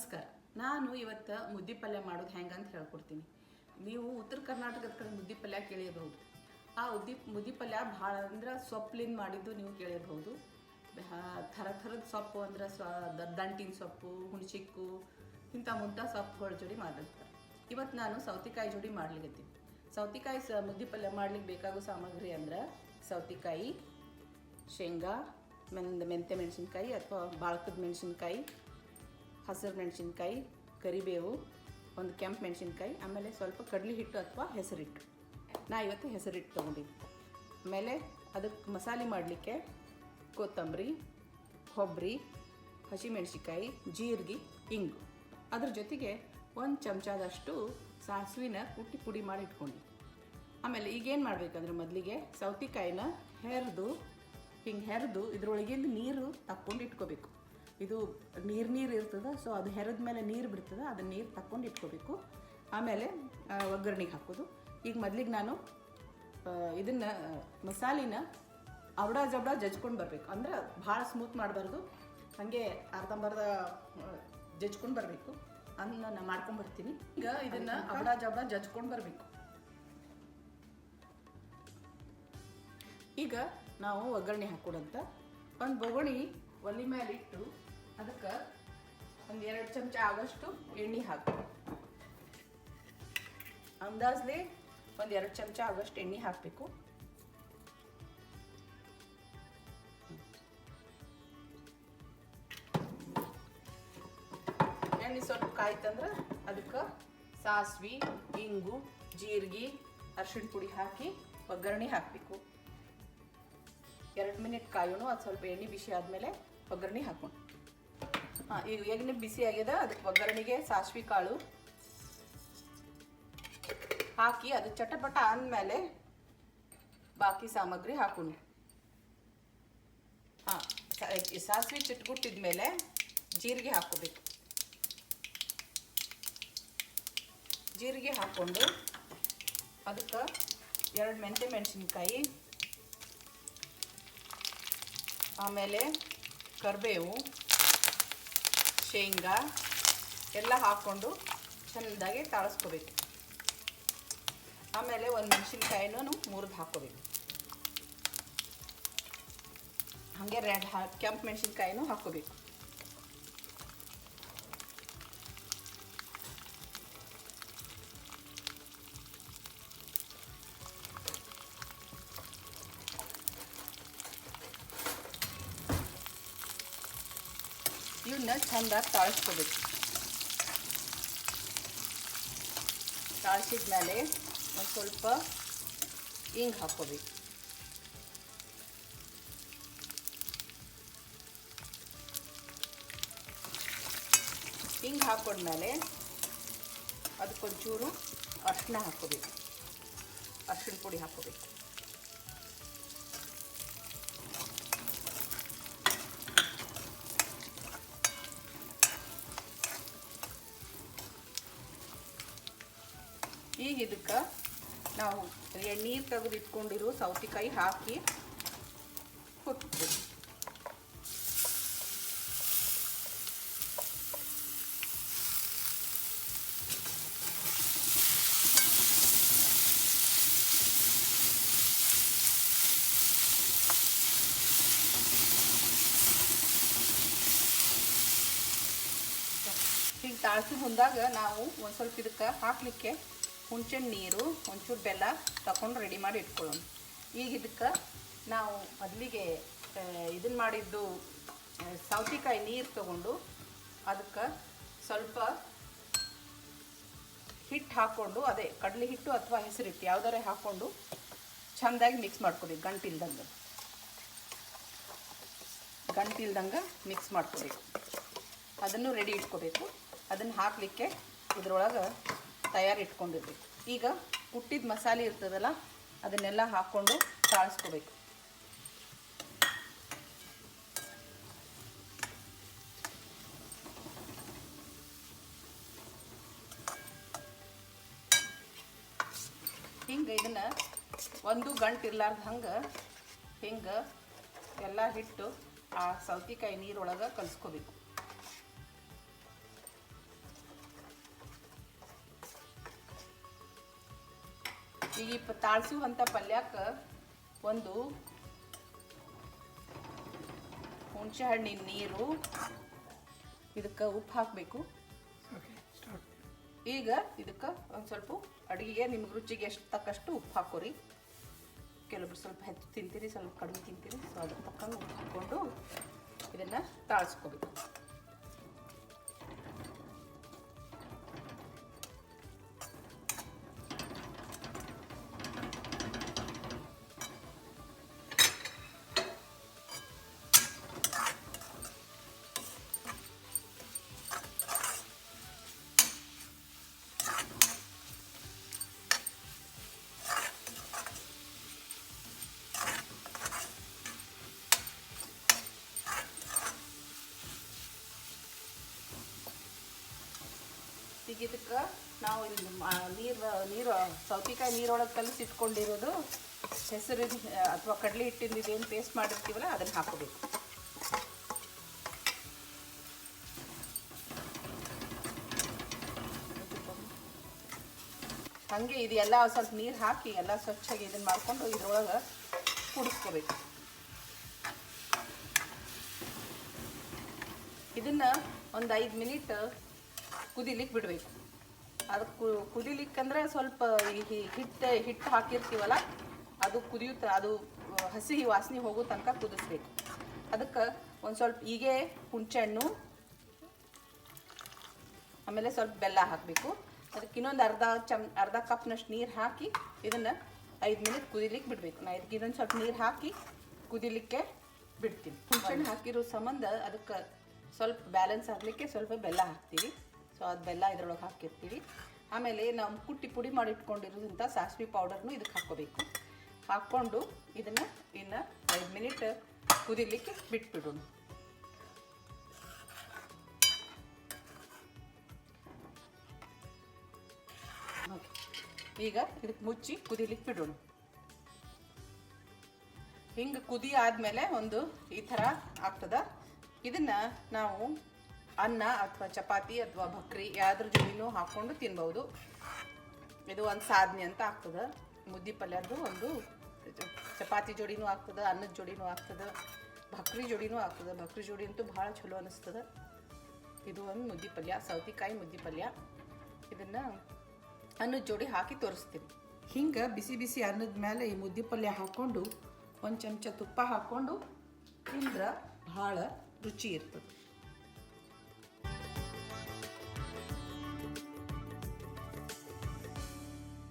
ನಮಸ್ಕಾರ. ನಾನು ಇವತ್ತು ಮುದ್ದೆ ಪಲ್ಯ ಮಾಡೋದು ಹೆಂಗೆ ಅಂತ ಹೇಳ್ಕೊಡ್ತೀನಿ. ನೀವು ಉತ್ತರ ಕರ್ನಾಟಕದ ಕಡೆ ಮುದ್ದೆ ಪಲ್ಯ ಕೇಳಿರಬಹುದು ಆ ಉದ್ದಿ, ಮುದ್ದೆ ಪಲ್ಯ ಭಾಳ ಅಂದ್ರೆ ಸೊಪ್ಲಿಂದ ಮಾಡಿದ್ದು ನೀವು ಕೇಳಿರ್ಬೋದು. ಬಹ- ಥರ ಥರದ ಸೊಪ್ಪು ಅಂದ್ರೆ ಸ್ವ ದಂಟಿನ ಸೊಪ್ಪು, ಹುಣಸಿಕ್ಕು, ಇಂಥ ಮುಂತ ಸೊಪ್ಪುಗಳ ಜೋಡಿ ಮಾಡಿರ್ತಾರೆ ಇವತ್ತು ನಾನು ಸೌತೆಕಾಯಿ ಜೋಡಿ ಮಾಡ್ಲಿಕತ್ತೀನಿ. ಸೌತಿಕಾಯಿ ಸ, ಮುದ್ದೆ ಪಲ್ಯ ಮಾಡ್ಲಿಕ್ಕೆ ಬೇಕಾಗೋ ಸಾಮಗ್ರಿ ಅಂದ್ರೆ ಸೌತೆಕಾಯಿ, ಶೇಂಗಾ, ಮೆಂದ, ಮೆಂತ್ಯ ಮೆಣಸಿನ್ಕಾಯಿ ಅಥವಾ ಬಾಳ್ಕದ ಮೆಣಸಿನ್ಕಾಯಿ ಹಸಿರು ಮೆಣಸಿನ್ಕಾಯಿ, ಕರಿಬೇವು, ಒಂದು ಕೆಂಪು ಮೆಣಸಿನ್ಕಾಯಿ, ಆಮೇಲೆ ಸ್ವಲ್ಪ ಕಡಲೆ ಹಿಟ್ಟು ಅಥವಾ ಹೆಸರಿಟ್ಟು. ನಾ ಇವತ್ತು ಹೆಸರಿಟ್ಟು ತೊಗೊಂಡಿದ್ದೆ. ಆಮೇಲೆ ಅದಕ್ಕೆ ಮಸಾಲೆ ಮಾಡಲಿಕ್ಕೆ ಕೊತ್ತಂಬರಿ, ಕೊಬ್ಬರಿ ಹಸಿಮೆಣಸಿನ್ಕಾಯಿ ಜೀರಿಗೆ, ಇಂಗು. ಅದ್ರ ಜೊತೆಗೆ ಒಂದು ಚಮಚದಷ್ಟು ಸಾಸಿವಿನ ಕುಟ್ಟಿ ಪುಡಿ ಮಾಡಿ ಇಟ್ಕೊಂಡು ಆಮೇಲೆ ಈಗೇನು ಮಾಡಬೇಕಂದ್ರೆ ಮೊದಲಿಗೆ ಸೌತೆಕಾಯಿನ ಹೆರಿದು, ಹಿಂಗೆ ಹೆರಿದು ಇದ್ರೊಳಗಿಂದ ನೀರು ತಕ್ಕೊಂಡು ಇಟ್ಕೋಬೇಕು. ಇದು ನೀರು ನೀರು ಇರ್ತದೆ ಸೊ ಅದು ಹೆರದ ಮೇಲೆ ನೀರು ಬಿಡ್ತದೆ ಅದನ್ನ ನೀರು ತಕ್ಕೊಂಡು ಇಟ್ಕೋಬೇಕು. ಆಮೇಲೆ ಒಗ್ಗರಣೆಗೆ ಹಾಕೋದು. ಈಗ ಮೊದಲಿಗೆ ನಾನು ಇದನ್ನು ಮಸಾಲಿನ ಅವಡ ಜಬಡ ಜಜ್ಕೊಂಡು ಬರಬೇಕು. ಅಂದ್ರೆ ಭಾಳ ಸ್ಮೂತ್ ಮಾಡಬಾರ್ದು. ಹಾಗೆ ಅರ್ಧಂಬರ್ಧ ಜಜ್ಕೊಂಡು ಬರಬೇಕು. ಅದನ್ನ ನಾನು ಮಾಡ್ಕೊಂಬರ್ತೀನಿ ಈಗ ಇದನ್ನು ಅವಡ ಜಬಡ ಜಜ್ಕೊಂಡು ಬರಬೇಕು. ಈಗ ನಾವು ಒಗ್ಗರಣೆ ಹಾಕೊಡಂತ ಒಂದು ಬೊಗಣಿ ಒಲಿ ಮೇಲೆ ಇಟ್ಟು ಅದಕ್ಕೆ ಒಂದು ಎರಡು ಚಮಚ ಆಗೋಷ್ಟು ಎಣ್ಣೆ ಹಾಕು. ಅಂದಾಜ್ಲೆ ಒಂದು ಎರಡು ಚಮಚ ಆಗೋಷ್ಟು ಎಣ್ಣೆ ಹಾಕಬೇಕು. ಎಣ್ಣೆ ಸ್ವಲ್ಪ ಕಾಯ್ತಂದ್ರೆ ಅದಕ್ಕೆ ಸಾಸ್ವಿ, ಇಂಗು, ಜೀರಿಗೆ, ಅರ್ಶಿಣ ಪುಡಿ ಹಾಕಿ ಒಗ್ಗರಣೆ ಹಾಕಬೇಕು. ಎರಡು ಮಿನಿಟ್ ಕಾಯೋಣ ಅದು ಸ್ವಲ್ಪ ಎಣ್ಣೆ ಬಿಸಿ ಆದಮೇಲೆ ಒಗ್ಗರಣೆ ಹಾಕೊಂಡು ಹಾಂ ಈಗ ಬಿಸಿ ಆಗ್ಯದ, ಅದಕ್ಕೆ ಒಗ್ಗರಣೆಗೆ ಸಾಸ್ವಿ ಕಾಳು ಹಾಕಿ ಅದು ಚಟಪಟ ಅಂದಮೇಲೆ ಬಾಕಿ ಸಾಮಗ್ರಿ ಹಾಕೋಣ. ಹಾಂ ಸಾಸಿವೆ ಚಿಟ್ಗುಟ್ಟಿದ್ಮೇಲೆ ಜೀರಿಗೆ ಹಾಕೋಬೇಕು. ಜೀರಿಗೆ ಹಾಕ್ಕೊಂಡು ಅದಕ್ಕೆ ಎರಡು ಮೆಂತೆ ಮೆಣಸಿನ್ಕಾಯಿ, ಆಮೇಲೆ ಕರಿಬೇವು ಶೇಂಗಾ ಎಲ್ಲ ಹಾಕ್ಕೊಂಡು ಚೆಂದಾಗಿ ತಾಳಿಸ್ಕೋಬೇಕು. ಆಮೇಲೆ ಒಂದು ಮೆಣಸಿನ್ಕಾಯಿನೂ ಮುರಿದು ಹಾಕ್ಕೋಬೇಕು. ಹಾಗೆ ರೆಡ್ ಹಾ ಕೆಂಪು ಮೆಣಸಿನ್ಕಾಯಿನೂ ಹಾಕ್ಕೋಬೇಕು. ಇವನ್ನ ಚೆಂದಾಗಿ ತಾಳಿಸ್ಕೋಬೇಕು ತಾಳಿಸಿದ ಮೇಲೆ ಒಂದು ಸ್ವಲ್ಪ ಹಿಂಗೆ ಹಾಕ್ಕೋಬೇಕು ಹಿಂಗೆ ಹಾಕೊಂಡ್ಮೇಲೆ ಅದಕ್ಕೊಂಚೂರು ಅರಿಶಿನ ಹಾಕ್ಕೋಬೇಕು ಅರಿಶಿಣ ಪುಡಿ ಹಾಕ್ಕೋಬೇಕು ಈಗ ಇದಕ್ಕೆ ನಾವು ನೀರು ತೆಗೆದಿಟ್ಕೊಂಡಿರೋ ಸೌತೆಕಾಯಿ ಹಾಕಿ ಕುಟ್ಬೋದು ಹೀಗೆ ತಾಳ್ಸಿ ಬಂದಾಗ ನಾವು ಒಂದು ಸ್ವಲ್ಪ ಇದಕ್ಕೆ ಹಾಕಲಿಕ್ಕೆ ಹುಣ್ಸೆಹಣ್ಣು ನೀರು ಒಂಚೂರು ಬೆಲ್ಲ ತಗೊಂಡು ರೆಡಿ ಮಾಡಿ ಇಟ್ಕೊಳ್ಳೋಣ. ಈಗ ಇದಕ್ಕೆ ನಾವು ಮೊದಲಿಗೆ ಇದನ್ನು ಮಾಡಿದ್ದು ಸೌತೆಕಾಯಿ ನೀರು ತಗೊಂಡು ಅದಕ್ಕೆ ಸ್ವಲ್ಪ ಹಿಟ್ಟು ಹಾಕ್ಕೊಂಡು ಅದೇ ಕಡಲೆ ಹಿಟ್ಟು ಅಥವಾ ಹೆಸರು ಹಿಟ್ಟು ಯಾವ್ದಾರೆ ಹಾಕ್ಕೊಂಡು ಚೆಂದಾಗಿ ಮಿಕ್ಸ್ ಮಾಡ್ಕೊಳ್ಳಿ ಗಂಟಿಲ್ದಂಗೆ. ಗಂಟಿಲ್ದಂಗೆ ಮಿಕ್ಸ್ ಮಾಡ್ಕೊಬೇಕು ಅದನ್ನು ರೆಡಿ ಇಟ್ಕೋಬೇಕು. ಅದನ್ನು ಹಾಕಲಿಕ್ಕೆ ಇದ್ರೊಳಗೆ ತಯಾರಿ ಇಟ್ಕೊಂಡಿರ್ಬೇಕು ಈಗ ಕುಟ್ಟಿದ ಮಸಾಲೆ ಇರ್ತದಲ್ಲ, ಅದನ್ನೆಲ್ಲ ಹಾಕ್ಕೊಂಡು ತಾಳಿಸ್ಕೋಬೇಕು ಹಿಂಗೆ ಇದನ್ನು ಒಂದು ಗಂಟು ಇರ್ಲಾರ್ದ ಹಂಗೆ ಹಿಂಗೆ ಎಲ್ಲ ಹಿಟ್ಟು ಆ ಸೌತೆಕಾಯಿ ನೀರೊಳಗೆ ಕಲಿಸ್ಕೋಬೇಕು. ಈಗ ಈ ಪ- ತಾಳ್ಸುವಂಥ ಪಲ್ಯಕ್ಕೆ ಒಂದು ಹುಣಸೆ ಹಣ್ಣಿನ ನೀರು ಇದಕ್ಕೆ ಉಪ್ಪು ಹಾಕಬೇಕು. ಈಗ ಇದಕ್ಕೆ ಒಂದು ಸ್ವಲ್ಪ ಅಡುಗೆಗೆ ನಿಮ್ಗೆ ರುಚಿಗೆ ಎಷ್ಟು ತಕ್ಕಷ್ಟು ಉಪ್ಪು ಹಾಕೋರಿ. ಕೆಲವೊಬ್ರು ಸ್ವಲ್ಪ ಹೆಚ್ಚು ತಿಂತೀರಿ ಸ್ವಲ್ಪ ಕಡಿಮೆ ತಿಂತೀರಿ ಸೊ ಅದ್ರ ತಕ್ಕಂಗೆ ಉಪ್ಪು ಹಾಕ್ಕೊಂಡು ಇದನ್ನು ತಾಳ್ಸ್ಕೋಬೇಕು. ಇದಕ್ಕೆ ನಾವು ನೀರು ನೀರು, ಸೌತಿಕಾಯಿ ನೀರೊಳಗೆ ಕಲಸಿ ಇಟ್ಕೊಂಡಿರೋದು ಹೆಸರು, ಅಥವಾ ಕಡಲೆ ಹಿಟ್ಟಿಂದ ಏನು ಪೇಸ್ಟ್ ಮಾಡಿರ್ತೀವಲ್ಲ, ಅದನ್ನು ಹಾಕೋಬೇಕು ಹಾಗೆ ಇದು ಎಲ್ಲ ಸ್ವಲ್ಪ ನೀರು ಹಾಕಿ ಎಲ್ಲ ಸ್ವಚ್ಛಾಗಿ ಇದನ್ನು ಮಾಡಿಕೊಂಡು ಇದ್ರೊಳಗೆ ಕುಡಿಸ್ಕೋಬೇಕು. ಇದನ್ನು ಒಂದು ಐದು ಮಿನಿಟ್ ಕುದಿಲಿಕ್ಕೆ ಬಿಡಬೇಕು. ಅದು ಕುದಿಲಿಕ್ಕಂದ್ರೆ ಸ್ವಲ್ಪ ಈ ಹಿಟ್ಟು ಹಿಟ್ಟು ಹಾಕಿರ್ತೀವಲ್ಲ, ಅದು ಕುದಿಯುತ್ತ, ಅದು ಹಸಿ ವಾಸನೆ ಹೋಗೋ ತನಕ ಕುದಿಸ್ಬೇಕು. ಅದಕ್ಕೆ ಒಂದು ಸ್ವಲ್ಪ ಹೀಗೆ ಹುಣಸೆಹಣ್ಣು, ಆಮೇಲೆ ಸ್ವಲ್ಪ ಬೆಲ್ಲ ಹಾಕಬೇಕು. ಅದಕ್ಕೆ ಇನ್ನೊಂದು ಅರ್ಧ ಚಮ್, ಅರ್ಧ ಕಪ್ನಷ್ಟು ನೀರು ಹಾಕಿ ಇದನ್ನು ಐದು ಮಿನಿಟ್ ಕುದಿಲಿಕ್ಕೆ ಬಿಡಬೇಕು. ನಾ ಇದಕ್ಕೆ ಇದೊಂದು ಸ್ವಲ್ಪ ನೀರು ಹಾಕಿ ಕುದಿಲಿಕ್ಕೆ ಬಿಡ್ತೀನಿ. ಹುಣಸೆಹಣ್ಣು ಹಾಕಿರೋ ಸಂಬಂಧ ಅದಕ್ಕೆ ಸ್ವಲ್ಪ ಬ್ಯಾಲೆನ್ಸ್ ಆಗಲಿಕ್ಕೆ ಸ್ವಲ್ಪ ಬೆಲ್ಲ ಹಾಕ್ತೀವಿ. ಸೊ ಅದು ಬೆಲ್ಲ ಇದ್ರೊಳಗೆ ಹಾಕಿರ್ತೀವಿ. ಆಮೇಲೆ ನಾವು ಕುಟ್ಟಿ ಪುಡಿ ಮಾಡಿ ಇಟ್ಕೊಂಡಿರೋದಂಥ ಸಾಸಿವೆ ಪೌಡರ್ನು ಇದಕ್ಕೆ ಹಾಕ್ಕೋಬೇಕು. ಹಾಕ್ಕೊಂಡು ಇದನ್ನು ಇನ್ನು ಐದು ಮಿನಿಟ್ ಕುದಿಲಿಕ್ಕೆ ಬಿಟ್ಬಿಡೋಣ. ಈಗ ಇದಕ್ಕೆ ಮುಚ್ಚಿ ಕುದಿಲಿಕ್ಕೆ ಬಿಡೋಣ. ಹಿಂಗೆ ಕುದಿ ಆದಮೇಲೆ ಒಂದು ಈ ಥರ ಆಗ್ತದ. ಇದನ್ನು ನಾವು ಅನ್ನ ಅಥವಾ ಚಪಾತಿ ಅಥವಾ ಭಕ್ರಿ ಯಾವ್ದ್ರ ಜೋಡಿನೂ ಹಾಕ್ಕೊಂಡು ತಿನ್ಬೋದು. ಇದು ಒಂದು ಸಾಧನೆ ಅಂತ ಆಗ್ತದೆ. ಮುದ್ದಿ ಪಲ್ಯದ್ದು ಒಂದು ಚಪಾತಿ ಜೋಡಿನೂ ಆಗ್ತದೆ, ಅನ್ನದ ಜೋಡಿನೂ ಆಗ್ತದೆ ಭಕ್ರಿ ಜೋಡಿನೂ ಆಗ್ತದೆ. ಭಕ್ರಿ ಜೋಡಿ ಅಂತೂ ಭಾಳ ಚಲೋ ಅನಿಸ್ತದೆ. ಇದು ಒಂದು ಮುದ್ದಿ ಪಲ್ಯ, ಸೌತಿಕಾಯಿ ಮುದ್ದಿ ಪಲ್ಯ. ಇದನ್ನು ಅನ್ನದ ಜೋಡಿ ಹಾಕಿ ತೋರಿಸ್ತೀನಿ. ಹಿಂಗೆ ಬಿಸಿ ಬಿಸಿ ಅನ್ನದ ಮೇಲೆ ಈ ಮುದ್ದಿ ಪಲ್ಯ ಹಾಕ್ಕೊಂಡು ಒಂದು ಚಮಚ ತುಪ್ಪ ಹಾಕೊಂಡು ತಿಂದ್ರೆ ಭಾಳ ರುಚಿ ಇರ್ತದೆ.